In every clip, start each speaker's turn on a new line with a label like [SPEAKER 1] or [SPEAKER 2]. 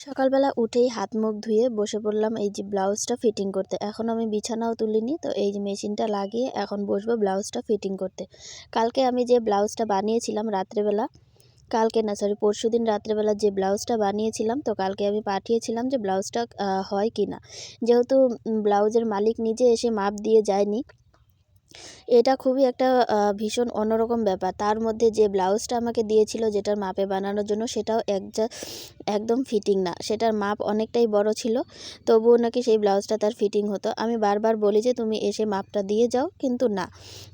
[SPEAKER 1] সকালবেলা উঠেই হাত মুখ ধুয়ে বসে পড়লাম এই যে ব্লাউজটা ফিটিং করতে। এখন আমি বিছানাও তুলিনি, তো এই যে মেশিনটা লাগিয়ে এখন বসবো ব্লাউজটা ফিটিং করতে। কালকে আমি যে ব্লাউজটা বানিয়েছিলাম রাত্রেবেলা, কালকে না সরি পরশু দিন রাত্রেবেলা যে ব্লাউজটা বানিয়েছিলাম, তো কালকে আমি পাঠিয়েছিলাম যে ব্লাউজটা হয় কি না যেহেতু ব্লাউজের মালিক নিজে এসে মাপ দিয়ে যায়নি এটা খুবই একটা ভীষণ অন্যরকম ব্যাপার। তার মধ্যে যে ব্লাউজটা আমাকে দিয়েছিল যেটার মাপে বানানোর জন্য সেটাও এক একদম ফিটিং না। সেটার মাপ অনেকটাই বড় ছিল, তবুও নাকি সেই ব্লাউজটা তার ফিটিং হতো। আমি বারবার বলি যে, তুমি এসে মাপটা দিয়ে যাও। কিন্তু না।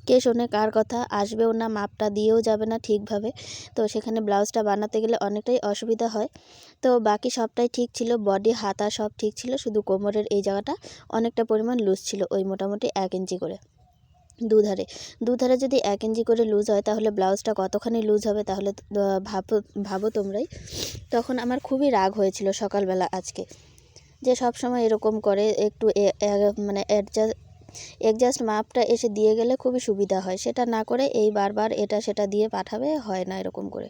[SPEAKER 1] কে শোনে, কার কথা, আসবেও না, মাপটা দিয়েও যাবে না ঠিকভাবে। তো সেখানে ব্লাউজটা বানাতে গেলে অনেকটাই অসুবিধা হয়। তো বাকি সবটাই ঠিক ছিল বডি হাতা সব ঠিক ছিল, শুধু কোমরের এই জায়গাটা অনেকটা পরিমাণ লুজ ছিল, ওই মোটামুটি এক ইঞ্চি করে। দুধারে। দুধারে যদি এক ইঞ্চি করে লুজ হয়, তাহলে ব্লাউজটা কতখানি লুজ হবে তাহলে ভাবো ভাবো তোমরাই। তখন আমার খুবই রাগ হয়েছিল সকালবেলা আজকে, যে সব সময় এরকম করে একটু মানে অ্যাডজাস্ট অ্যাডজাস্ট মাপটা এসে দিয়ে গেলে খুবই সুবিধা হয়। সেটা না করে এই বারবার এটা সেটা দিয়ে পাঠাবে, হয় না এরকম করে।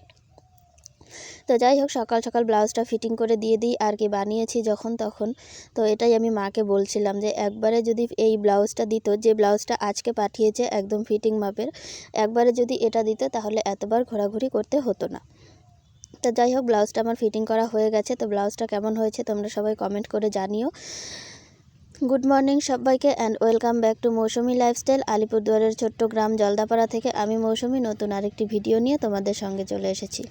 [SPEAKER 1] তো যাই হোক, সকাল সকাল ব্লাউজটা ফিটিং করে দিয়ে দিই আর কি বানিয়েছি যখন তখন। তো এটাই আমি মাকে বলছিলাম যে একবারে যদি এই ব্লাউজটা দিত, যে ব্লাউজটা আজকে পাঠিয়েছে একদম ফিটিং মাপের, একবারে যদি এটা দিত তাহলে এতবার ঘোরাঘুরি করতে হতো না। তো যাই হোক, ব্লাউজটা আমার ফিটিং করা হয়ে গেছে। তো ব্লাউজটা কেমন হয়েছে তোমরা সবাই কমেন্ট করে জানিও। গুড মর্নিং সবাইকে and welcome back to Mousumi lifestyle আলিপুরদুয়ারের ছোট্ট গ্রাম জলদাপাড়া থেকে আমি মৌসুমি। নতুন আরেকটি ভিডিও নিয়ে তোমাদের সঙ্গে চলে এসেছি।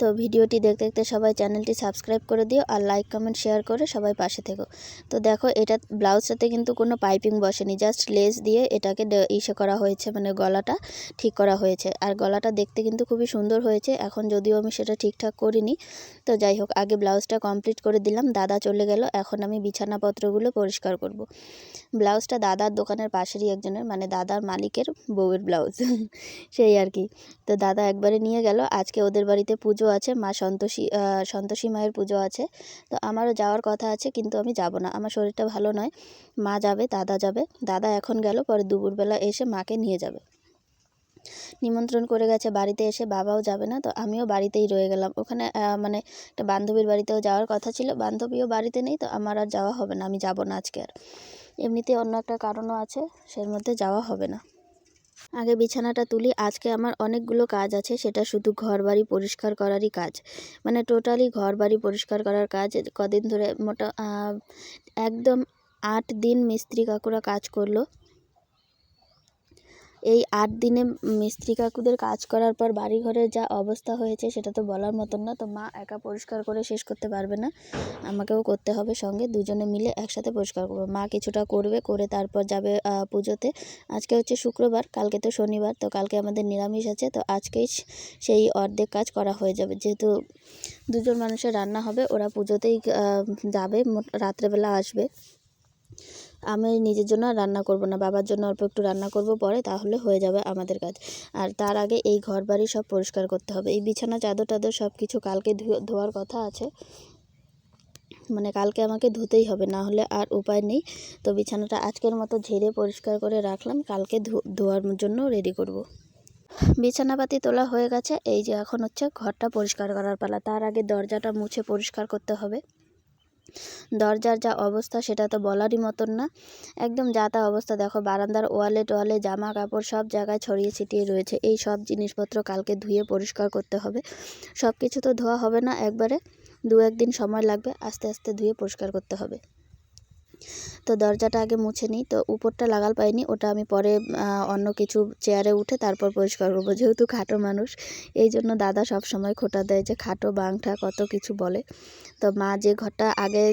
[SPEAKER 1] তো ভিডিওটি দেখতে দেখতে সবাই চ্যানেলটি সাবস্ক্রাইব করে দিও আর লাইক, কমেন্ট, শেয়ার করে সবাই পাশে থেকো। তো দেখো, এটা ব্লাউজটাতে কিন্তু কোনো পাইপিং বসেনি, জাস্ট লেস দিয়ে এটাকে ইসে করা হয়েছে মানে গলাটা ঠিক করা হয়েছে। আর গলাটা দেখতে কিন্তু খুবই সুন্দর হয়েছে, এখন যদিও আমি সেটা ঠিকঠাক করিনি। তো যাই হোক, আগে ব্লাউজটা কমপ্লিট করে দিলাম, দাদা চলে গেল, এখন আমি বিছানাপত্রগুলো পরিষ্কার করব। ব্লাউজটা দাদার দোকানের পাশেরই একজনের মানে দাদার মালিকের বউয়ের ব্লাউজ, সেই আর কি। তো দাদা একবারে নিয়ে গেল, আজকে ওদের বাড়িতে পুজো আছে, মা সন্তোষী সন্তোষী মায়ের পুজো আছে। তো আমারও যাওয়ার কথা আছে, কিন্তু আমি যাব না। আমার শরীরটা ভালো নয়। মা যাবে, দাদা যাবে। দাদা এখন গেল, পরে দুপুরবেলা এসে মাকে নিয়ে যাবে। নিমন্ত্রণ করে গেছে, বাড়িতে এসে বাবাও যাবে না, তো আমিও বাড়িতেই রয়ে গেলাম। ওখানে মানে একটা বান্ধবীর বাড়িতেও যাওয়ার কথা ছিল। বান্ধবীও বাড়িতে নেই, তো আমার আর যাওয়া হবে না। আমি যাব না আজকে আর। এমনিতে অন্য একটা কারণও আছে, সের মধ্যে যাওয়া হবে না। আগে বিছানাটা তুলি, আজকে আমার অনেকগুলো কাজ আছে, সেটা শুধু ঘর বাড়ি পরিষ্কার করারই কাজ। মানে টোটালি ঘর বাড়ি পরিষ্কার করার কাজ কদিন ধরে মোটা একদম আট দিন মিস্ত্রি কাকুরা কাজ করল। এই আট দিনে মিস্ত্রি কাকুদের কাজ করার পর বাড়ি ঘরের যা অবস্থা হয়েছে সেটা তো বলার মতন না। তো মা একা পরিষ্কার করে শেষ করতে পারবে না। আমাকেও করতে হবে সঙ্গে, দুজনে মিলে একসাথে পরিষ্কার করব। মা কিছুটা করবে, করে তারপর যাবে পুজোতে। আজকে হচ্ছে শুক্রবার, কালকে তো শনিবার, তো কালকে আমাদের নিরামিষ আছে। তো আজকেই সেই অর্ধেক কাজ করা হয়ে যাবে। যেহেতু দুজন মানুষের রান্না হবে, ওরা পুজোতেই যাবে রাত্রেবেলা আসবে। আমি নিজের জন্য আর রান্না করব না। বাবার জন্য অল্প একটু রান্না করব পরে তাহলে হয়ে যাবে আমাদের কাজ। আর তার আগে এই ঘর বাড়ি সব পরিষ্কার করতে হবে। এই বিছানা, চাদর টাদর সব কিছু কালকে ধোয়ার কথা আছে। মানে কালকে আমাকে ধুতেই হবে, না হলে আর উপায় নেই। তো বিছানাটা আজকের মতো ঝেড়ে পরিষ্কার করে রাখলাম। কালকে ধোয়ার জন্য রেডি করব। বিছানাপাতি তোলা হয়ে গেছে। এই যে এখন হচ্ছে ঘরটা পরিষ্কার করার পালা। তার আগে দরজাটা মুছে পরিষ্কার করতে হবে। দরজার যা অবস্থা সেটা তো বলারই মতন না। একদম যা তা অবস্থা দেখো, বারান্দার ওয়ালে টোয়ালে জামা কাপড় সব জায়গায় ছড়িয়ে ছিটিয়ে রয়েছে। এই সব জিনিসপত্র কালকে ধুয়ে পরিষ্কার করতে হবে। সব কিছু তো ধোয়া হবে না একবারে দু একদিন সময় লাগবে আস্তে আস্তে ধুয়ে পরিষ্কার করতে হবে। তো দরজাটা আগে মুছে নিই। তো উপরটা লাগাল পাইনি, ওটা আমি পরে অন্য কিছু চেয়ারে উঠে তারপর পরিষ্কার করব, যেহেতু খাটো মানুষ। এই জন্য দাদা সব সময় খোটা দেয় যে খাটো, বাংঠা কত কিছু বলে। তো মা যে ঘরটা আগে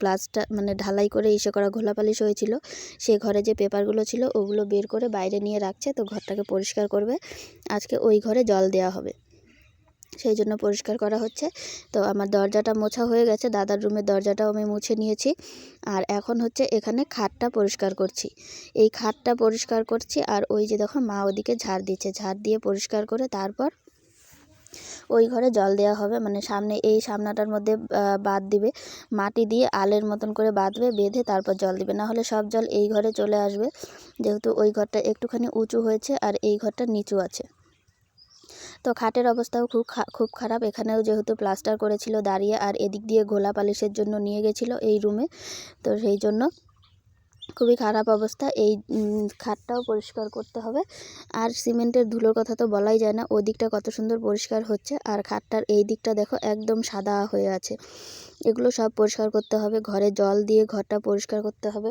[SPEAKER 1] প্লাস্টার মানে ঢালাই করে ইসে করা ঘোলাপালিশ হয়েছিল, সে ঘরে যে পেপারগুলো ছিল ওগুলো বের করে বাইরে নিয়ে রাখছে, তো ঘরটাকে পরিষ্কার করবে। আজকে ওই ঘরে জল দেওয়া হবে। সেই জন্য পরিষ্কার করা হচ্ছে। তো আমার দরজাটা মোছা হয়ে গেছে, দাদার রুমের দরজাটাও আমি মুছে নিয়েছি। আর এখন হচ্ছে এখানে খাটটা পরিষ্কার করছি। এই খাটটা পরিষ্কার করছি আর ওই যে দেখো মা ওদিকে ঝাড় দিচ্ছে। ঝাড় দিয়ে পরিষ্কার করে তারপর ওই ঘরে জল দেওয়া হবে। মানে সামনে এই সামনাটার মধ্যে বাদ দিবে। মাটি দিয়ে আলের মতন করে বাঁধবে, বেঁধে তারপর জল দিবে। না হলে সব জল এই ঘরে চলে আসবে। যেহেতু ওই ঘরটা একটুখানি উঁচু হয়েছে আর এই ঘরটা নিচু আছে। তো খাটের অবস্থাও খুব খুব খারাপ। এখানেও যেহেতু প্লাস্টার করেছিল দাঁড়িয়ে আর এদিক দিয়ে ঘোলা পালিশের জন্য নিয়ে গেছিল এই রুমে। তো সেই জন্য খুবই খারাপ অবস্থা। এই খাটটাও পরিষ্কার করতে হবে। আর সিমেন্টের ধুলোর কথা তো বলাই যায় না। ওদিকটা কত সুন্দর পরিষ্কার হচ্ছে। আর খাটটার এই দিকটা দেখো একদম সাদা হয়ে আছে। এগুলো সব পরিষ্কার করতে হবে। ঘরে জল দিয়ে ঘরটা পরিষ্কার করতে হবে।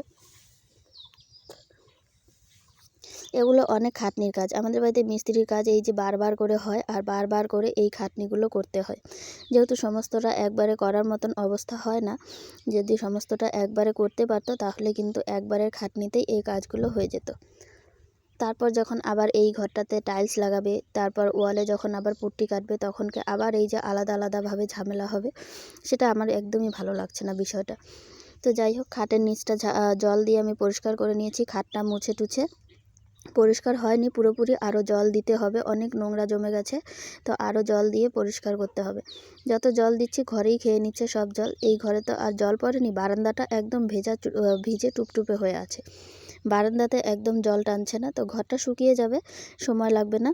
[SPEAKER 1] এগুলো অনেক খাটনির কাজ। আমাদের বাড়িতে মিস্ত্রির কাজ এই যে বারবার করে হয় আর বারবার করে এই খাটনিগুলো করতে হয়। যেহেতু সমস্তটা একবারে করার মতন অবস্থা হয় না, যদি সমস্তটা একবারে করতে পারতো তাহলে কিন্তু একবারের খাটনিতেই এই কাজগুলো হয়ে যেত। তারপর যখন আবার এই ঘরটাতে টাইলস লাগাবে, তারপর ওয়ালে যখন আবার পুট্টি কাটবে তখনকে আবার এই যে আলাদা আলাদাভাবে ঝামেলা হবে? সেটা আমার একদমই ভালো লাগছে না বিষয়টা। তো যাই হোক, খাটের নিচটা জল দিয়ে আমি পরিষ্কার করে নিয়েছি, খাটটা মুছে টুছে। পরিষ্কার হয়নি, পুরোপুরি আরও জল দিতে হবে, অনেক নোংরা জমে গেছে, তো আরও জল দিয়ে পরিষ্কার করতে হবে। যত জল দিচ্ছি ঘরেই খেয়ে নিচ্ছে সব জল, এই ঘরে তো আর জল পড়েনি, বারান্দাটা একদম ভেজা ভিজে টুপটুপে হয়ে আছে। বারান্দাতে একদম জল টানছে না, তো ঘরটা শুকিয়ে যাবে, সময় লাগবে না।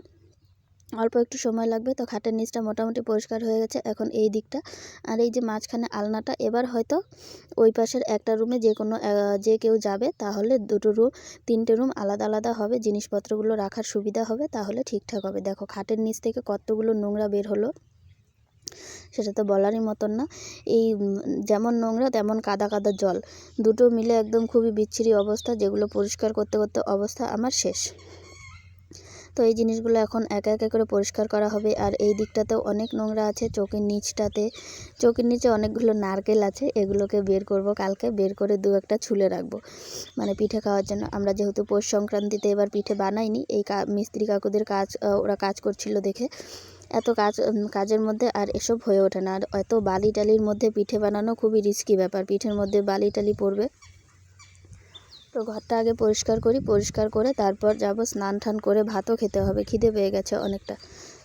[SPEAKER 1] অল্প একটু সময় লাগবে তো খাটের নিচটা মোটামুটি পরিষ্কার হয়ে গেছে, এখন এই দিকটা। আর এই যে মাঝখানে আলনাটা, এবার হয়তো ওই পাশের একটা রুমে যে কোনো যে কেউ যাবে, তাহলে দুটো রুম, তিনটে রুম আলাদা আলাদা হবে, জিনিসপত্রগুলো রাখার সুবিধা হবে, তাহলে ঠিকঠাক হবে। দেখো খাটের নিচ থেকে কতগুলো নোংরা বের হলো, সেটা তো বলারই মতন না। এই যেমন নোংরা, তেমন কাদা কাদা জল। দুটো মিলে একদম খুবই বিচ্ছিরি অবস্থা, যেগুলো পরিষ্কার করতে করতে অবস্থা আমার শেষ। তো এই জিনিসগুলো এখন একে একে করে পরিষ্কার করা হবে। আর এই দিকটাতেও অনেক নোংরা আছে চোখের নিচটাতে। চোখের নিচে অনেকগুলো নারকেল আছে, এগুলোকে বের করব। কালকে বের করে দু একটা ছুলে রাখব। মানে পিঠে খাওয়ার জন্য। আমরা যেহেতু পৌষ সংক্রান্তিতে এবার পিঠে বানাইনি, এই মিস্ত্রি কাকুদের কাজ ওরা কাজ করছিল দেখে। এত কাজ কাজের মধ্যে আর এসব হয়ে ওঠে না। আর এত বালি টালির মধ্যে পিঠে বানানো খুবই রিস্কি ব্যাপার। পিঠের মধ্যে বালি টালি পড়বে। তো ঘরটা আগে পরিষ্কার করি, পরিষ্কার করে তারপর যাব স্নান টান করে ভাতও খেতে হবে, খিদে পেয়ে গেছে অনেকটা।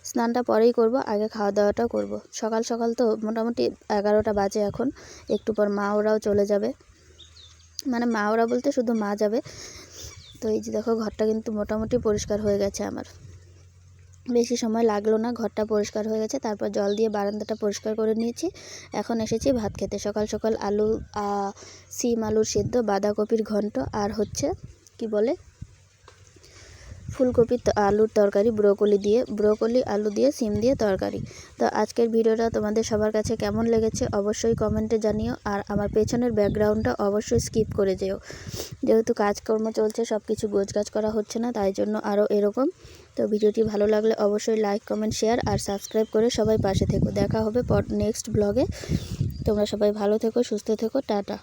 [SPEAKER 1] স্নানটা পরেই করব, আগে খাওয়া দাওয়াটা করব। সকাল সকাল তো মোটামুটি এগারোটা বাজে এখন, একটু পর মা ওরাও চলে যাবে। মানে মা ওরা বলতে শুধু মা যাবে। তো এই যে দেখো, ঘরটা কিন্তু মোটামুটি পরিষ্কার হয়ে গেছে আমার। বেশি সময় লাগল না, ঘরটা পরিষ্কার হয়ে গেছে, তারপর জল দিয়ে বারান্দাটা পরিষ্কার করে নিয়েছি। এখন এসেছি ভাত খেতে। সকাল সকাল আলু সিম, আলুর সেদ্ধ, বাঁধাকপির ঘন্ট, আর হচ্ছে, কি বলে? ফুলকপি আলুর তরকারি, ব্রোকলি দিয়ে, ব্রোকলি, আলু দিয়ে, সিম দিয়ে তরকারি। তো আজকের ভিডিওটা তোমাদের সবার কাছে কেমন লেগেছে অবশ্যই কমেন্টে জানিও আর আমার পেছনের ব্যাকগ্রাউন্ডটা অবশ্যই স্কিপ করে যেও। যেহেতু কাজকর্ম চলছে সব কিছু গোছগাছ করা হচ্ছে না, তাই জন্য আরও এরকম। তো ভিডিওটি ভালো লাগলে অবশ্যই লাইক, কমেন্ট, শেয়ার আর সাবস্ক্রাইব করে সবাই পাশে থেকো। দেখা হবে নেক্সট ব্লগে। তোমরা সবাই ভালো থেকো, সুস্থ থেকো, টাটা।